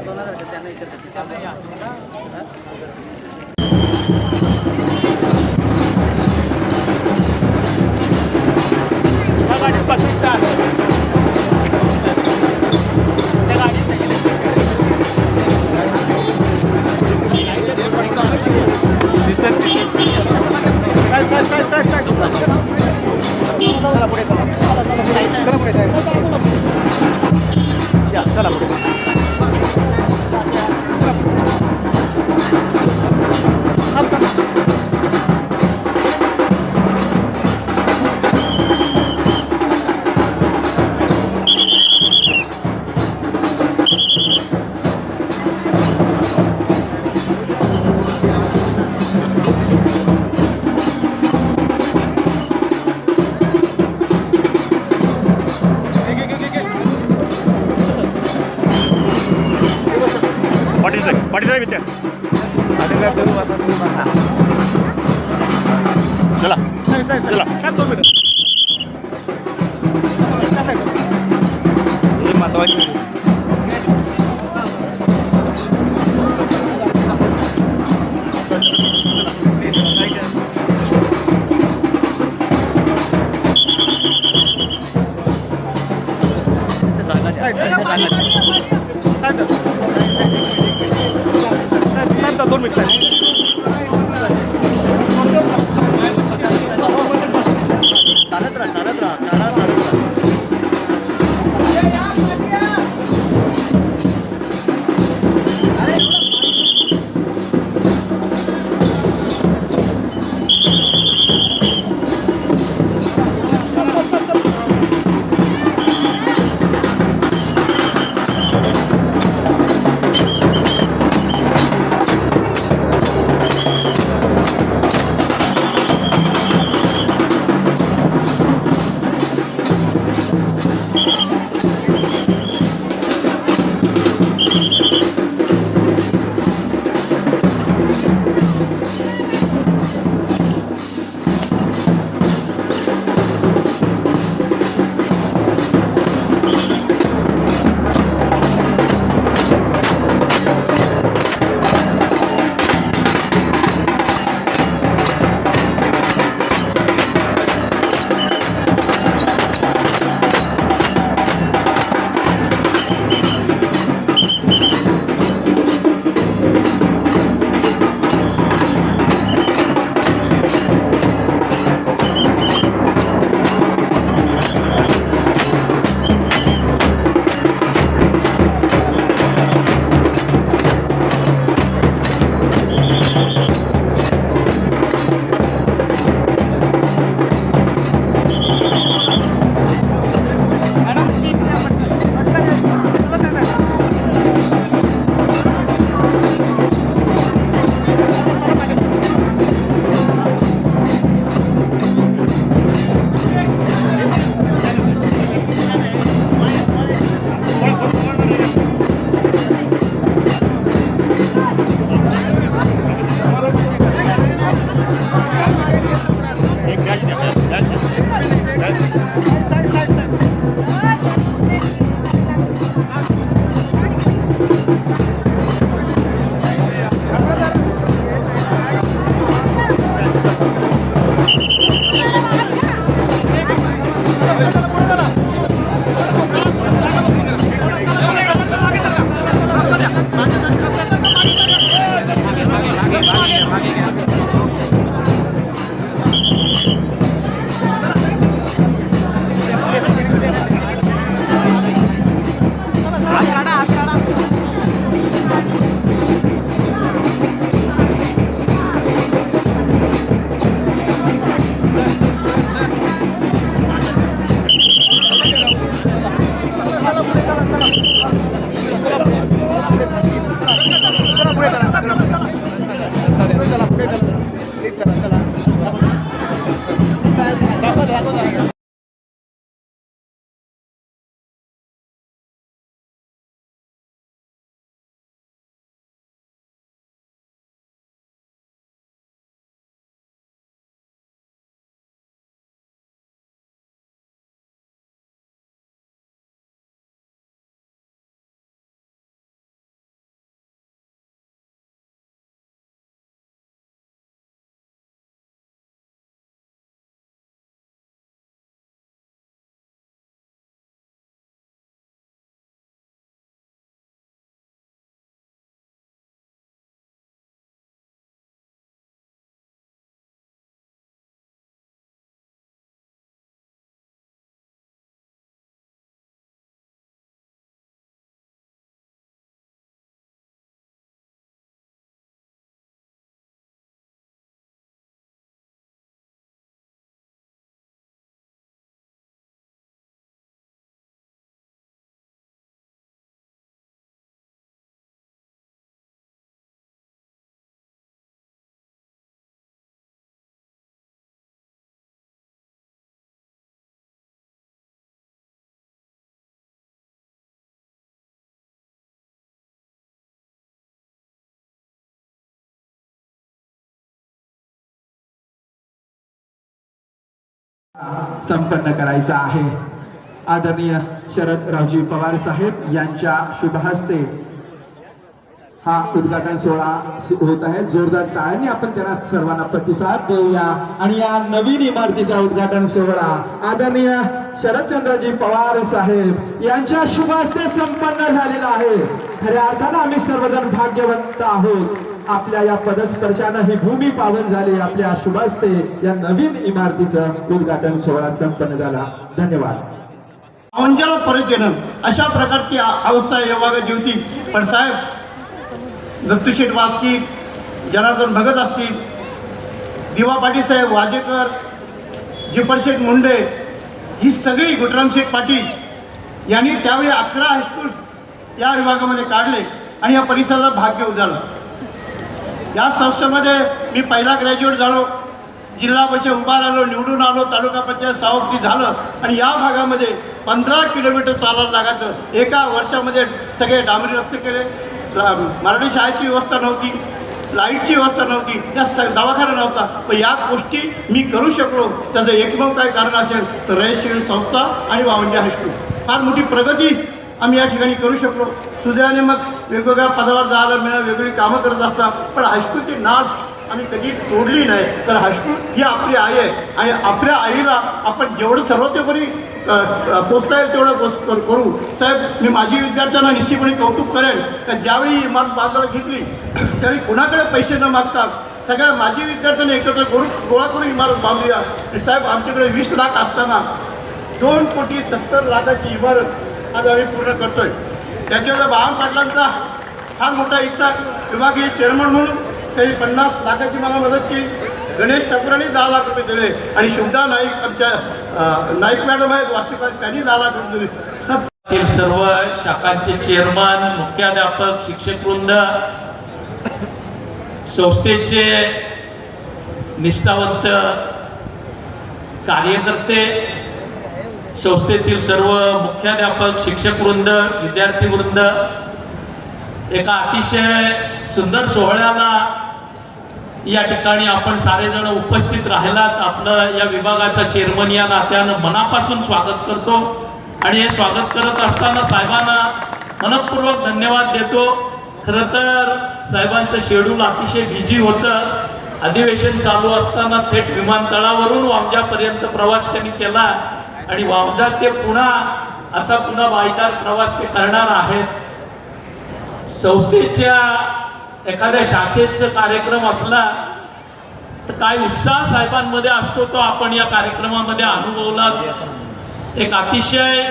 Dollar वेगळ्या करू असा तुम्ही बसा. चला. चला. हे महत्वाची ಮಾಡ್ಬೇಕು ಸರ್ संपन्न करायचा आहे. आदरणीय शरदरावजी पवार साहेब यांच्या शुभ हस्ते हा उद्घाटन सोहळा होत आहे. जोरदार टाळ्यांनी आपण त्यांना सर्वांना प्रतिसाद देऊया. आणि या नवीन इमारतीचा उद्घाटन सोहळा आदरणीय शरदचंद्रजी पवार साहेब यांच्या शुभ हस्ते संपन्न झालेला आहे. खऱ्या अर्थानं आम्ही सर्वजण भाग्यवंत आहोत. आपल्या या पदस्पर्शानं ही भूमी पावन झाली आपल्या शुभास्ते या नवीन इमारतीचं उद्घाटन सोहळा संपन्न झाला. धन्यवाद. अंजला परत येणं अशा प्रकारची अवस्था या भागाची होती. पण साहेब दत्तूशेठ असतील जनार्दन भगत असतील दिवा पाटील साहेब वाजेकर जिपरशेठ मुंडे ही सगळी गुटरामशेठ पाटील यांनी त्यावेळी अकरा हायस्कूल या विभागामध्ये काढले आणि या परिसराला भाग्य उजाळलं या संस्थेमध्ये मी पहिला ग्रॅज्युएट झालो. जिल्हा परिषद उभा राहिलो निवडून आलो तालुका पंचायत सभापती झालं. आणि या भागामध्ये पंधरा किलोमीटर चालायला लागायचं. एका वर्षामध्ये सगळे डांबरी रस्ते केले. मराठी शाळेची व्यवस्था नव्हती. लाईटची व्यवस्था नव्हती. त्या स दवाखाना नव्हता. पण या गोष्टी मी करू शकलो. त्याचं एकमेव काय कारण असेल तर रयत संस्था आणि वावंडी हायस्कूल. फार मोठी प्रगती आम्ही या ठिकाणी करू शकलो. सुदैवाने मग वेगवेगळ्या पदावर जायला मिळालं वेगवेगळी कामं करत असतात. पण हायस्कूलची नाद आम्ही कधी तोडली नाही. तर हायस्कूल ही आपली आई आहे. आणि आपल्या आईला आपण जेवढं सर्वतोपरी पोचता येईल तेवढं पोच करू साहेब मी माझी विद्यार्थ्यांना निश्चितपणे कौतुक करेन. का ज्यावेळी इमारत बांधायला घेतली त्यावेळी कुणाकडे पैसे न मागता सगळ्या माझी विद्यार्थ्यांनी एकत्र करू गोळा करून इमारत बांधूया. आणि साहेब आमच्याकडे वीस लाख असताना दोन कोटी सत्तर लाखाची इमारत आज आम्ही पूर्ण करतोय. त्याच्यावर बाळाम पाटलांचा फार मोठा हिस्सा विभागीय चेअरमन म्हणून त्यांनी पन्नास लाखाची मला मदत केली. गणेश ठाकूरांनी दहा लाख रुपये दिले. आणि शुभदा नाईक आमच्या नाईक मॅडम आहेत वास्तविक त्यांनी दहा लाख रुपये दिले. सब सर्व शाखांचे चेअरमन मुख्याध्यापक शिक्षकवृंद संस्थेचे निष्ठावंत कार्यकर्ते संस्थेतील सर्व मुख्याध्यापक शिक्षकवृंद विद्यार्थीवृंद एका अतिशय सुंदर सोहळ्याला या ठिकाणी आपण सारेजण उपस्थित राहिलात. आपलं या विभागाचा चेअरमन या नात्यानं मनापासून स्वागत करतो. आणि हे स्वागत करत असताना साहेबांना मनपूर्वक धन्यवाद देतो. खरं तर साहेबांचं शेड्यूल अतिशय बिझी होतं. अधिवेशन चालू असताना थेट विमानतळावरून वांग्यापर्यंत प्रवास त्यांनी केला. आणि वावजात ते पुन्हा असा पुन्हा बायकार प्रवास ते करणार आहेत. संस्थेच्या एखाद्या शाखेचा कार्यक्रम असला तर काय उत्साह साहेबांमध्ये असतो तो आपण या कार्यक्रमामध्ये अनुभवला. एक अतिशय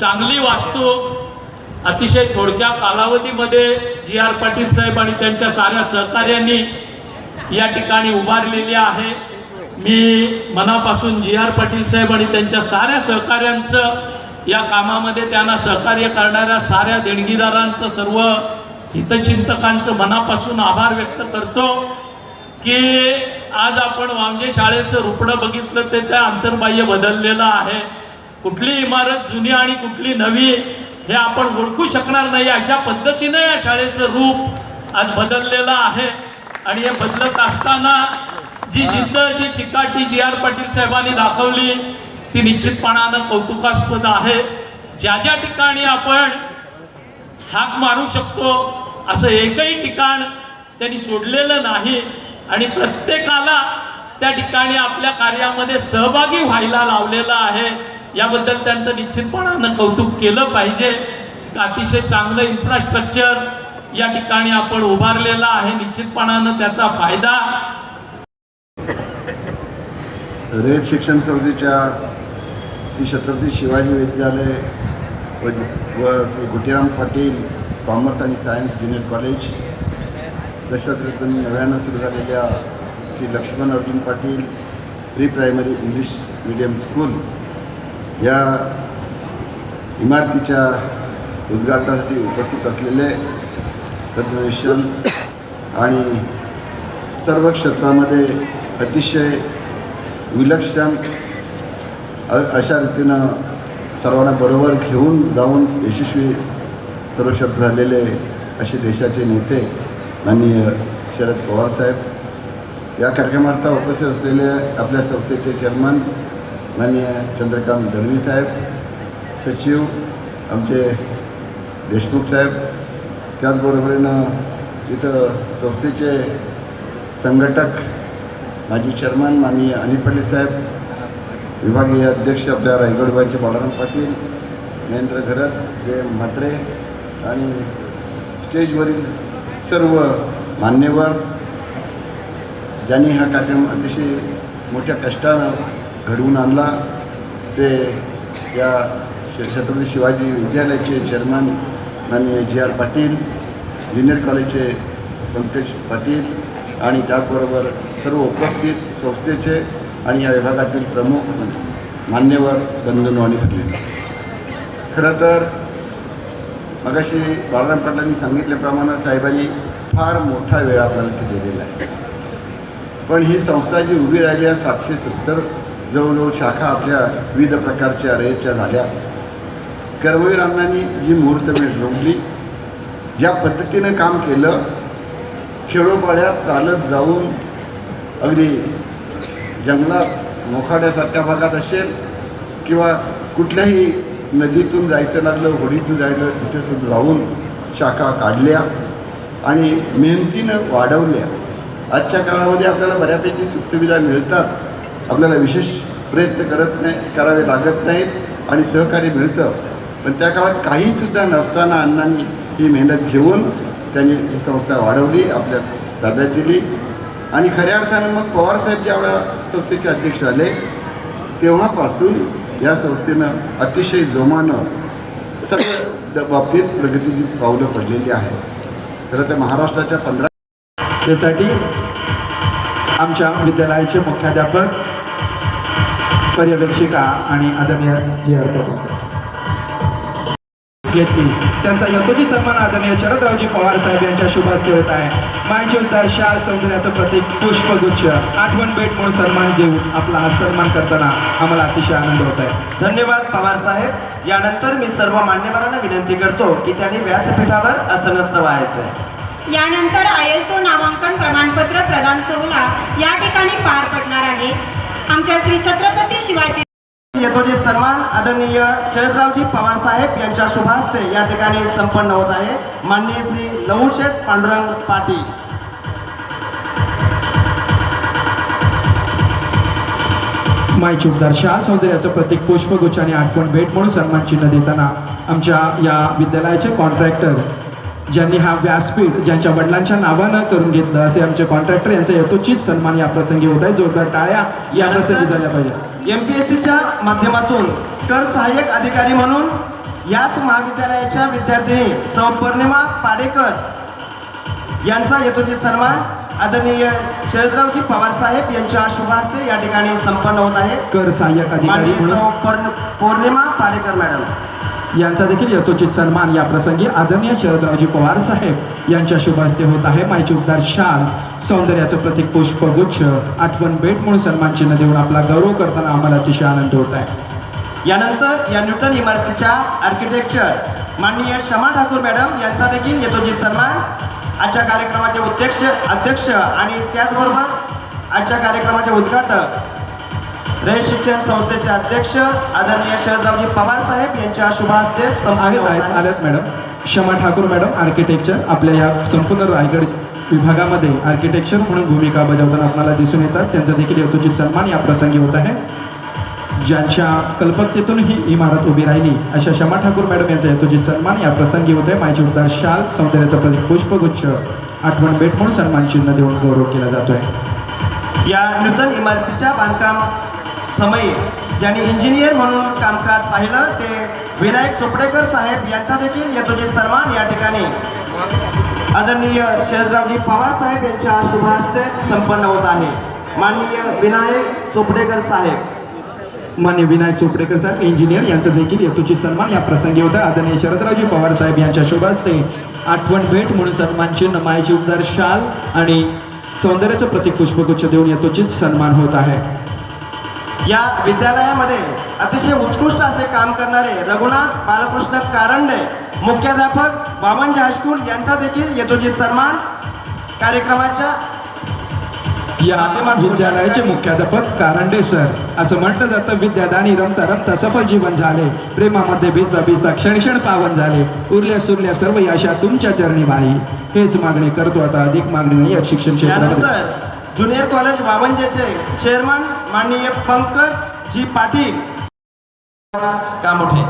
चांगली वास्तू अतिशय थोडक्या कालावधीमध्ये जी आर पाटील साहेब आणि त्यांच्या साऱ्या सहकार्यांनी या ठिकाणी उभारलेली आहे. मी मनापासून जी आर पाटील साहेब आणि त्यांच्या साऱ्या सहकार्यांचं या कामामध्ये त्यांना सहकार्य करणाऱ्या साऱ्या देणगीदारांचं सर्व हितचिंतकांचं मनापासून आभार व्यक्त करतो की आज आपण वांगे शाळेचं रुपडं बघितलं ते त्या अंतर्बाह्य बदललेलं आहे. कुठली इमारत जुनी आणि कुठली नवी हे आपण ओळखू शकणार नाही. अशा पद्धतीनं या शाळेचं रूप आज बदललेलं आहे. आणि हे बदलत असताना जी जिद्द जी चिकाटी जी आर पाटील साहेबांनी दाखवली ती निश्चितपणानं कौतुकास्पद आहे. ज्या ज्या ठिकाणी आपण हाक मारू शकतो असं एकही ठिकाण त्यांनी सोडलेलं नाही. आणि प्रत्येकाला त्या ठिकाणी आपल्या कार्यामध्ये सहभागी व्हायला लावलेलं आहे. याबद्दल त्यांचं निश्चितपणानं कौतुक केलं पाहिजे. अतिशय चांगलं इन्फ्रास्ट्रक्चर या ठिकाणी आपण उभारलेलं आहे. निश्चितपणानं त्याचा फायदा रेड शिक्षण संस्थेच्या श्री छत्रपती शिवाजी विद्यालय व व श्री घुटीराम पाटील कॉमर्स आणि सायन्स ज्युनियर कॉलेज तशाच नव्यानं सुरू झालेल्या Shri Laxman Arjun Patil pre primary English medium school या इमारतीच्या उद्घाटनासाठी उपस्थित असलेले तज्ज्ञ आणि सर्व क्षेत्रामध्ये अतिशय विलक्षण अशा रीतीनं सर्वांना बरोबर घेऊन जाऊन यशस्वी सुरक्षित झालेले असे देशाचे नेते माननीय शरद पवारसाहेब या कार्यक्रमार्था उपस्थित असलेले आपल्या संस्थेचे चेअरमन माननीय चंद्रकांत दळवी साहेब सचिव आमचे देशमुख साहेब. त्याचबरोबरीनं इथं संस्थेचे संघटक माजी चेअरमन माननीय अनिल पाटील साहेब विभागीय अध्यक्ष आपल्या रायगडबाईचे बाळाराम पाटील महेंद्र घरत जय म्हात्रे आणि स्टेजवरील सर्व मान्यवर ज्यांनी हा कार्यक्रम अतिशय मोठ्या कष्टानं घडवून आणला ते या छत्रपती शिवाजी विद्यालयाचे चेअरमन माननीय जी आर पाटील ज्युनियर कॉलेजचे पंकज पाटील आणि त्याचबरोबर सर्व उपस्थित संस्थेचे आणि या विभागातील प्रमुख मान्यवर बंधनवानी आणि खरं तर मगाशी बाळाराम पाटलांनी सांगितल्याप्रमाणे साहेबांनी फार मोठा वेळ आपल्याला इथे दिलेला आहे. पण ही संस्था जी उभी राहिली आहे सातशे सत्तर जवळजवळ शाखा आपल्या विविध प्रकारच्या रेच्या झाल्या. कर्मवीर अण्णांनी जी मुहूर्तमेढ रोवली ज्या पद्धतीनं काम केलं खेडोपाड्यात चालत जाऊन अगदी जंगलात मोखाड्यासारख्या भागात असेल किंवा कुठल्याही नदीतून जायचं लागलं होडीतून जायचं तिथे सुद्धा जाऊन शाखा काढल्या आणि मेहनतीनं वाढवल्या. आजच्या काळामध्ये आपल्याला बऱ्यापैकी सुखसुविधा मिळतात. आपल्याला विशेष प्रयत्न करत नाही करावे लागत नाहीत आणि सहकार्य मिळतं. पण त्या काळात काहीसुद्धा नसताना अण्णांनी ही मेहनत घेऊन त्यांनी ही संस्था वाढवली आपल्या ताब्यात दिली. आणि खऱ्या अर्थानं मग पवारसाहेब ज्यावेळा संस्थेचे अध्यक्ष झाले तेव्हापासून या संस्थेनं अतिशय जोमानं सगळ्या द- बाबतीत प्रगतीची पावलं पडलेली आहेत. खरं तर महाराष्ट्राच्या पंधरा त्यासाठी आमच्या विद्यालयाचे मुख्याध्यापक पर्यवेक्षिका आणि आदरणीय जी आर घेतली. त्यांचा यथोचित सन्मान आदरणीय शरदरावजी पवार साहेब यांच्या शुभ हस्ते होत आहे. मायचे उद्धार शाल सौंदर्याचं प्रतीक पुष्पगुच्छ आठवण भेट म्हणून सन्मान देऊन आपला हा सन्मान करताना आम्हाला अतिशय आनंद होत आहे. धन्यवाद पवार साहेब. यानंतर मी सर्व मान्यवरांना विनंती करतो की त्यांनी व्यासपीठावर आसन व्हायचं. यानंतर आय एस ओ नामांकन प्रमाणपत्र प्रदान सोहळा या ठिकाणी पार पडणार आहे. आमच्या श्री छत्रपती शिवाजी यथोचित सन्मान आदरणीय शरदरावजी पवार साहेब यांच्या शुभास्ते या ठिकाणी संपन्न होत आहे. माननीय श्री लवशेठ पांडुरंग पाटील. मायचूकदार शाह सौंदर्याचं प्रतीक पुष्पगुच्छ आणि आठवण भेट म्हणून सन्मान चिन्ह देताना आमच्या या विद्यालयाचे कॉन्ट्रॅक्टर ज्यांनी हा व्यासपीठ ज्यांच्या वडिलांच्या नावानं करून घेतलं असे आमचे कॉन्ट्रॅक्टर यांचा यथोचित सन्मान या प्रसंगी होत आहे. जोरदार टाळ्या या प्रसंगी झाल्या पाहिजे एम पी एस सीच्या माध्यमातून कर सहाय्यक अधिकारी म्हणून याच महाविद्यालयाच्या विद्यार्थिनी सौ पौर्णिमा पाडेकर यांचा यथोचित सन्मान आदरणीय शरदरावजी पवार साहेब यांच्या शुभास्ते या ठिकाणी संपन्न होत आहे. कर सहाय्यक अधिकारी म्हणून पौर्णिमा पाडेकर मॅडम. यांचा देखील यथोचित सन्मान या प्रसंगी आदरणीय शरदरावजी पवार साहेब यांच्या शुभ हस्ते होत आहे. मायची उद्धार शाल सौंदर्याचं प्रतीक पुष्पगुच्छ आठवण भेट म्हणून सन्मान चिन्ह देऊन आपला गौरव करताना आम्हाला अतिशय आनंद होत आहे. यानंतर या न्यूटन इमारतीच्या आर्किटेक्चर माननीय शमा ठाकूर मॅडम यांचा देखील यथोचित सन्मान. आजच्या कार्यक्रमाचे अध्यक्ष अध्यक्ष आणि त्याचबरोबर आजच्या कार्यक्रमाचे उद्घाटक रयत शिक्षण संस्थेचे अध्यक्ष आदरणीय शरदरावजी पवार साहेब यांच्या शुभहस्ते संपन्न आहेत होत आहेत आहे. आल्यात मॅडम. क्षमा ठाकूर मॅडम आर्किटेक्चर आपल्या या संपूर्ण रायगड विभागामध्ये आर्किटेक्चर म्हणून भूमिका बजावताना आपल्याला दिसून येतात. त्यांचा देखील यथोचित सन्मान या प्रसंगी होत आहे. ज्यांच्या कल्पकतेतून ही इमारत उभी राहिली अशा शमा ठाकूर मॅडम यांचा यथोचित सन्मान या प्रसंगी होत आहे. मायची उद्धार शाल सौंदर्याचा पुष्पगुच्छ आठवण भेट म्हणून सन्मान चिन्ह देऊन गौरव केला जातोय. या नूतन इमारतीच्या बांधकाम समयी ज्यांनी इंजिनियर म्हणून कामकाज पाहिलं ते विनायक चोपडेकर साहेब यांचा देखील यथोचित सन्मान या ठिकाणी. आदरणीय शरदरावजी पवार साहेब यांच्या शुभास्ते संपन्न होत आहे. माननीय विनायक चोपडेकर साहेब. मान्य विनायक चोपडेकर साहेब इंजिनियर यांचा देखील यथोचित सन्मान या प्रसंगी होता. आदरणीय शरदरावजी पवार साहेब यांच्या शुभास्ते आठवण भेट म्हणून सन्मान चिन्ह मायची उद्धार शाल आणि सौंदर्याचं प्रतीक पुष्पगुच्छ देऊन यथोचित सन्मान होत आहे. या विद्यालयामध्ये अतिशय उत्कृष्ट असे काम करणारे रघुनाथ बालकृष्ण कारंडे मुख्याध्यापक बामणजी हायस्कूल यांचा देखील यथोचित सन्मान कार्यक्रमाच्या या विद्यालयाचे मुख्याध्यापक कारंडे सर. असं म्हटलं जातं विद्यादानी रमता रमता सफल जीवन झाले. प्रेमामध्ये भिजता भिजता क्षण क्षण पावन झाले. उरल्या सुरल्या सर्व आशा तुमच्या चरणी बाई हेच मागणी करतो आता अधिक मागणी नाही शिक्षण क्षेत्रामध्ये. ज्युनियर कॉलेज वावंजेचे चेअरमन माननीय पंकज जी पाटील. कामोठे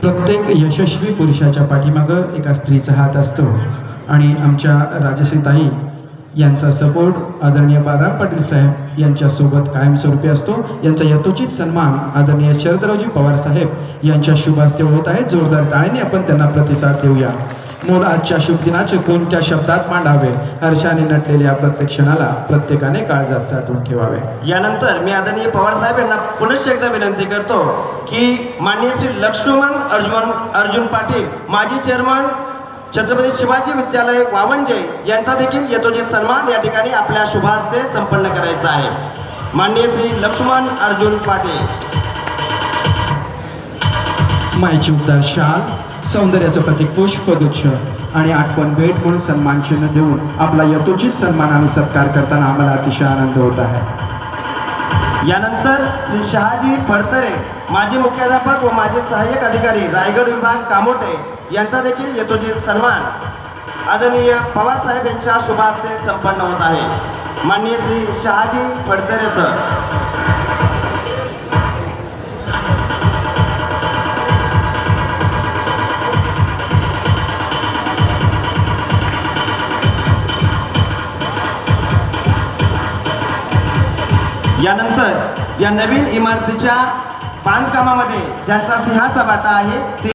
प्रत्येक यशस्वी पुरुषाच्या पाठीमागं एका स्त्रीचा हात असतो आणि आमच्या राजश्रीताई यांचा सपोर्ट आदरणीय बाळराम पाटील साहेब यांच्यासोबत कायमस्वरूपी असतो. यांचा यथोचित सन्मान आदरणीय शरदरावजी पवार साहेब यांच्या शुभास्ते होत आहे. जोरदार टाळीने आपण त्यांना प्रतिसाद देऊया. मोल आजच्या शुभ दिनाचे कोणत्या शब्दात मांडावे. हर्षाने नटलेल्या प्रत्येक क्षणाला प्रत्येकाने काळजात साठवून ठेवावे. यानंतर मी आदरणीय पवार साहेब यांना पुनश्च एकदा विनंती करतो की माननीय श्री लक्ष्मण अर्जुन अर्जुन पाटील माजी चेअरमन छत्रपती शिवाजी विद्यालय वावंजे यांचा देखील यथोचित सन्मान या ठिकाणी आपल्या शुभास्ते संपन्न करायचा आहे. माननीय श्री लक्ष्मण अर्जुन पाटील. मायची उबदार शाल सौंदर्याचं प्रतीक पुष्पगुच्छ आणि आठवण भेट म्हणून सन्मान चिन्ह देऊन आपला यथोचित सन्मान आणि सत्कार करताना आम्हाला अतिशय आनंद होत आहे. यानंतर श्री शहाजी फडतरे माजी मुख्याध्यापक व माजी सहाय्यक अधिकारी रायगड विभाग कामोटे यांचा देखील यथोचित सन्मान. आदरणीय पवारसाहेब यांच्या शुभास्ते संपन्न होत आहे. माननीय श्री शहाजी फडतरे सर यानंतर या नवीन इमारतीच्या बांधकामामध्ये ज्यांचा सिंहाचा वाटा आहे ते